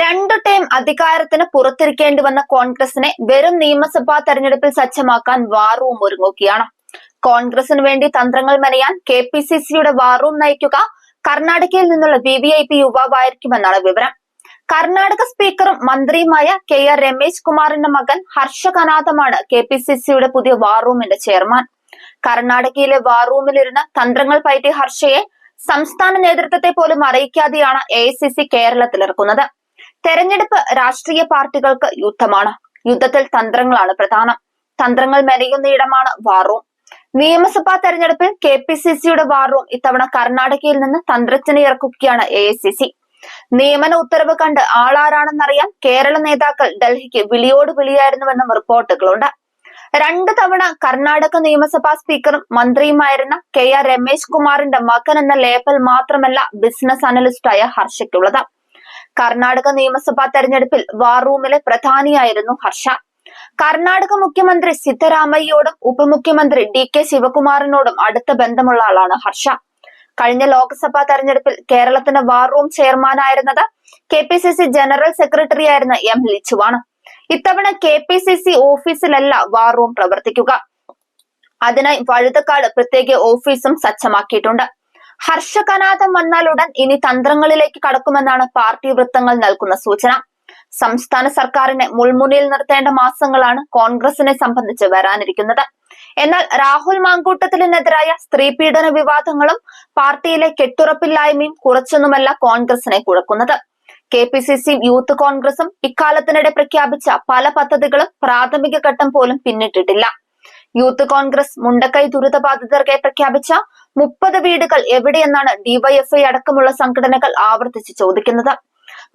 രണ്ടു ടൈം അധികാരത്തിന് പുറത്തിരിക്കേണ്ടി വന്ന കോൺഗ്രസിനെ വെറും നിയമസഭാ തെരഞ്ഞെടുപ്പിൽ സജ്ജമാക്കാൻ വാറൂം ഒരുങ്ങുകയാണ്. കോൺഗ്രസിന് വേണ്ടി തന്ത്രങ്ങൾ മെനയാൻ കെ പി സി സിയുടെ വാറൂം നയിക്കുക കർണാടകയിൽ നിന്നുള്ള വി വി ഐ പി യുവാവായിരിക്കുമെന്നാണ് വിവരം. കർണാടക സ്പീക്കറും മന്ത്രിയുമായ കെ ആർ രമേശ് കുമാറിന്റെ മകൻ ഹർഷ കനാഥമാണ് കെ പി സി സിയുടെ പുതിയ വാറൂമിന്റെ ചെയർമാൻ. കർണാടകയിലെ വാറൂമിലിരുന്ന് തന്ത്രങ്ങൾ പയറ്റിയ ഹർഷയെ സംസ്ഥാന നേതൃത്വത്തെ പോലും അറിയിക്കാതെയാണ് എ കേരളത്തിലിറക്കുന്നത്. തെരഞ്ഞെടുപ്പ് രാഷ്ട്രീയ പാർട്ടികൾക്ക് യുദ്ധമാണ്. യുദ്ധത്തിൽ തന്ത്രങ്ങളാണ് പ്രധാനം. തന്ത്രങ്ങൾ മെനയുന്ന ഇടമാണ് വാറൂം നിയമസഭാ തെരഞ്ഞെടുപ്പിൽ കെ പി സി സിയുടെ വാറൂം ഇത്തവണ കർണാടകയിൽ നിന്ന് തന്ത്രജ്ഞനെ ഇറക്കുകയാണ് എ ഐ സി സി. നിയമന ഉത്തരവ് കണ്ട് ആളാരാണെന്നറിയാൻ കേരള നേതാക്കൾ ഡൽഹിക്ക് വിളിയോട് വിളിയായിരുന്നുവെന്നും റിപ്പോർട്ടുകളുണ്ട്. രണ്ട് തവണ കർണാടക നിയമസഭാ സ്പീക്കറും മന്ത്രിയുമായിരുന്ന കെ ആർ രമേശ് കുമാറിന്റെ മകൻ എന്ന ലേബൽ മാത്രമല്ല ബിസിനസ് അനലിസ്റ്റായ ഹർഷയ്ക്കുള്ളത്. കർണാടക നിയമസഭാ തെരഞ്ഞെടുപ്പിൽ വാർ റൂമിലെ പ്രധാനിയായിരുന്നു ഹർഷ. കർണാടക മുഖ്യമന്ത്രി സിദ്ധരാമയ്യോടും ഉപമുഖ്യമന്ത്രി ഡി കെ ശിവകുമാറിനോടും അടുത്ത ബന്ധമുള്ള ആളാണ് ഹർഷ. കഴിഞ്ഞ ലോക്സഭാ തെരഞ്ഞെടുപ്പിൽ കേരളത്തിന് war room ചെയർമാനായിരുന്നത് K P C C general secretary ആയിരുന്ന എം ലിച്ചുവാണ്. ഇത്തവണ കെ പി സി സി ഓഫീസിലല്ല വാർ റൂം പ്രവർത്തിക്കുക. അതിനായി വഴുതക്കാട് പ്രത്യേക ഓഫീസും സജ്ജമാക്കിയിട്ടുണ്ട്. ഹർഷകനാഥം വന്നാലുടൻ ഇനി തന്ത്രങ്ങളിലേക്ക് കടക്കുമെന്നാണ് പാർട്ടി വൃത്തങ്ങൾ നൽകുന്ന സൂചന. സംസ്ഥാന സർക്കാരിനെ മുൾമുനയിൽ നിർത്തേണ്ട മാസങ്ങളാണ് കോൺഗ്രസിനെ സംബന്ധിച്ച് വരാനിരിക്കുന്നത്. എന്നാൽ രാഹുൽ മാങ്കൂട്ടത്തിനെതിരായ സ്ത്രീ പീഡന വിവാദങ്ങളും പാർട്ടിയിലെ കെട്ടുറപ്പില്ലായ്മയും കുറച്ചൊന്നുമല്ല കോൺഗ്രസിനെ കുഴക്കുന്നത്. K P C C youth കോൺഗ്രസും ഇക്കാലത്തിനിടെ പ്രഖ്യാപിച്ച പല പദ്ധതികളും പ്രാഥമിക ഘട്ടം പോലും പിന്നിട്ടിട്ടില്ല. യൂത്ത് കോൺഗ്രസ് മുണ്ടക്കൈ ദുരിതബാധിതർക്കായി പ്രഖ്യാപിച്ച മുപ്പത് വീടുകൾ എവിടെയെന്നാണ് ഡിവൈഎഫ്ഐ അടക്കമുള്ള സംഘടനകൾ ആവർത്തിച്ച് ചോദിക്കുന്നത്.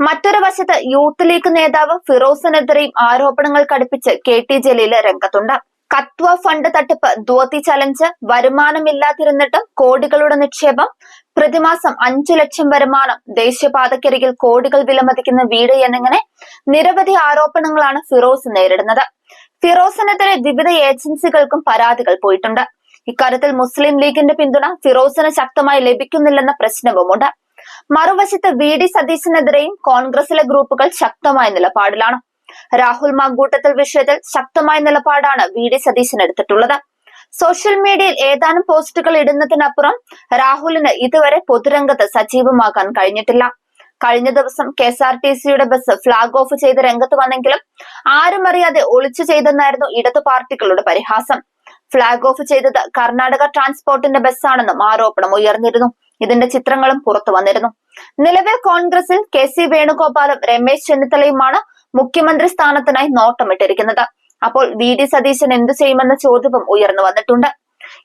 മറ്റൊരു വശത്ത് യൂത്ത് ലീഗ് നേതാവ് ഫിറോസിനെതിരെയും ആരോപണങ്ങൾ കടുപ്പിച്ച് കെ ടി ജലീൽ രംഗത്തുണ്ട്. കത്വ ഫണ്ട് തട്ടിപ്പ് ധോത്തി ചലഞ്ച് വരുമാനമില്ലാതിരുന്നിട്ടും കോടികളുടെ നിക്ഷേപം പ്രതിമാസം അഞ്ചു ലക്ഷം വരുമാനം ദേശീയപാതക്കരികിൽ കോടികൾ വിലമതിക്കുന്ന വീട് എന്നിങ്ങനെ നിരവധി ആരോപണങ്ങളാണ് ഫിറോസ് നേരിടുന്നത്. ഫിറോസിനെതിരെ വിവിധ ഏജൻസികൾക്കും പരാതികൾ പോയിട്ടുണ്ട്. ഇക്കാര്യത്തിൽ മുസ്ലിം ലീഗിന്റെ പിന്തുണ ഫിറോസിന് ശക്തമായി ലഭിക്കുന്നില്ലെന്ന പ്രശ്നവുമുണ്ട്. മറുവശത്ത് വി ഡി സതീശനെതിരെയും കോൺഗ്രസിലെ ഗ്രൂപ്പുകൾ ശക്തമായ നിലപാടിലാണ്. രാഹുൽ മാങ്കൂട്ടത്തിൽ വിഷയത്തിൽ ശക്തമായ നിലപാടാണ് വി ഡി സതീശൻ എടുത്തിട്ടുള്ളത്. സോഷ്യൽ മീഡിയയിൽ ഏതാനും പോസ്റ്റുകൾ ഇടുന്നതിനപ്പുറം രാഹുലിന് ഇതുവരെ പൊതുരംഗത്ത് സജീവമാക്കാൻ കഴിഞ്ഞിട്ടില്ല. കഴിഞ്ഞ ദിവസം കെ എസ് ആർ ടി സിയുടെ ബസ് ഫ്ളാഗ് ഓഫ് ചെയ്ത് രംഗത്ത് വന്നെങ്കിലും ആരും അറിയാതെ ഒളിച്ചു ചെയ്തെന്നായിരുന്നു ഇടതു പാർട്ടികളുടെ പരിഹാസം. ഫ്ളാഗ് ഓഫ് ചെയ്തത് കർണാടക ട്രാൻസ്പോർട്ടിന്റെ ബസ്സാണെന്നും ആരോപണം ഉയർന്നിരുന്നു. ഇതിന്റെ ചിത്രങ്ങളും പുറത്തു വന്നിരുന്നു. നിലവിൽ കോൺഗ്രസിൽ കെ സി വേണുഗോപാലും രമേശ് ചെന്നിത്തലയുമാണ് മുഖ്യമന്ത്രി സ്ഥാനത്തിനായി നോട്ടമിട്ടിരിക്കുന്നത്. അപ്പോൾ വി ഡി സതീശൻ എന്തു ചെയ്യുമെന്ന ചോദ്യവും ഉയർന്നു വന്നിട്ടുണ്ട്.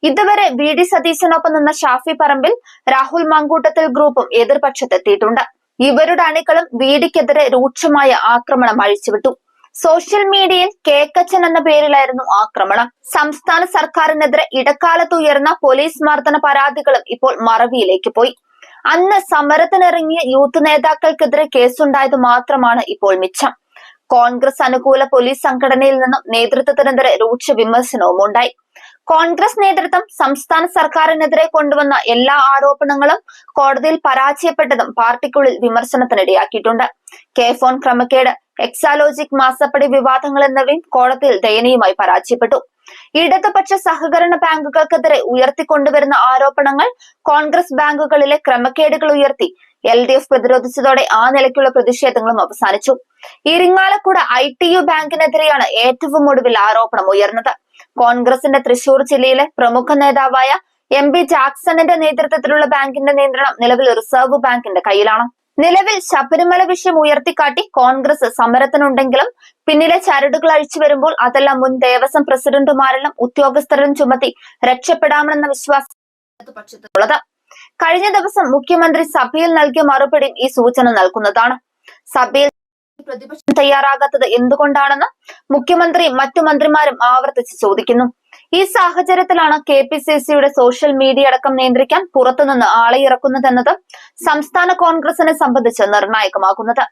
ഇതുവരെ വി ഡി സതീശനൊപ്പം നിന്ന ഷാഫി പറമ്പിൽ രാഹുൽ മാങ്കൂട്ടത്തിൽ ഗ്രൂപ്പും എതിർപക്ഷത്തെത്തിയിട്ടുണ്ട്. ഇവരുടെ അണികളും വീടിക്കെതിരെ രൂക്ഷമായ ആക്രമണം അഴിച്ചുവിട്ടു. സോഷ്യൽ മീഡിയയിൽ കേക്കച്ചൻ എന്ന പേരിലായിരുന്നു ആക്രമണം. സംസ്ഥാന സർക്കാരിനെതിരെ ഇടക്കാലത്ത് ഉയർന്ന പോലീസ് മർദ്ദന പരാതികളും ഇപ്പോൾ മറവിയിലേക്ക് പോയി. അന്ന് സമരത്തിനിറങ്ങിയ യൂത്ത് നേതാക്കൾക്കെതിരെ കേസുണ്ടായത് മാത്രമാണ് ഇപ്പോൾ മിച്ചം. കോൺഗ്രസ് അനുകൂല പോലീസ് സംഘടനയിൽ നിന്നും നേതൃത്വത്തിനെതിരെ രൂക്ഷ വിമർശനവും ഉണ്ടായി കോൺഗ്രസ് നേതൃത്വം സംസ്ഥാന സർക്കാരിനെതിരെ കൊണ്ടുവന്ന എല്ലാ ആരോപണങ്ങളും കോടതിയിൽ പരാജയപ്പെട്ടതും പാർട്ടിക്കുള്ളിൽ വിമർശനത്തിനിടയാക്കിയിട്ടുണ്ട്. കെ ഫോൺ ക്രമക്കേട് എക്സാലോജിക് മാസപ്പടി വിവാദങ്ങൾ എന്നിവയും കോടതിയിൽ ദയനീയമായി പരാജയപ്പെട്ടു. ഇടതുപക്ഷ സഹകരണ ബാങ്കുകൾക്കെതിരെ ഉയർത്തിക്കൊണ്ടുവരുന്ന ആരോപണങ്ങൾ കോൺഗ്രസ് ബാങ്കുകളിലെ ക്രമക്കേടുകൾ ഉയർത്തി എൽ ഡി എഫ് പ്രതിരോധിച്ചതോടെ ആ നിലയ്ക്കുള്ള പ്രതിഷേധങ്ങളും അവസാനിച്ചു. ഇരിങ്ങാലക്കുട ഐ ടി യു ബാങ്കിനെതിരെയാണ് ഏറ്റവും ഒടുവിൽ ആരോപണം ഉയർന്നത്. കോൺഗ്രസിന്റെ തൃശൂർ ജില്ലയിലെ പ്രമുഖ നേതാവായ എം പി ജാക്സണിന്റെ നേതൃത്വത്തിലുള്ള ബാങ്കിന്റെ നിയന്ത്രണം നിലവിൽ റിസർവ് ബാങ്കിന്റെ കയ്യിലാണ്. നിലവിൽ ശബരിമല വിഷയം ഉയർത്തിക്കാട്ടി കോൺഗ്രസ് സമരത്തിനുണ്ടെങ്കിലും പിന്നിലെ ചരടുകൾ അഴിച്ചു വരുമ്പോൾ അതെല്ലാം മുൻ ദേവസ്വം പ്രസിഡന്റുമാരെല്ലാം ഉദ്യോഗസ്ഥരിലും ചുമത്തി രക്ഷപ്പെടാമെന്ന വിശ്വാസം കഴിഞ്ഞ ദിവസം മുഖ്യമന്ത്രി സഭയിൽ നൽകിയ മറുപടിയും ഈ സൂചന നൽകുന്നതാണ്. സഭയിൽ പ്രതിപക്ഷം തയ്യാറാകാത്തത് എന്തുകൊണ്ടാണെന്ന് മുഖ്യമന്ത്രി മറ്റു മന്ത്രിമാരും ആവർത്തിച്ച് ചോദിക്കുന്നു. ഈ സാഹചര്യത്തിലാണ് കെ പി സി സിയുടെ സോഷ്യൽ മീഡിയ അടക്കം നിയന്ത്രിക്കാൻ പുറത്തുനിന്ന് ആളെ ഇറക്കുന്നതെന്നത് സംസ്ഥാന കോൺഗ്രസിനെ സംബന്ധിച്ച് നിർണായകമാകുന്നത്.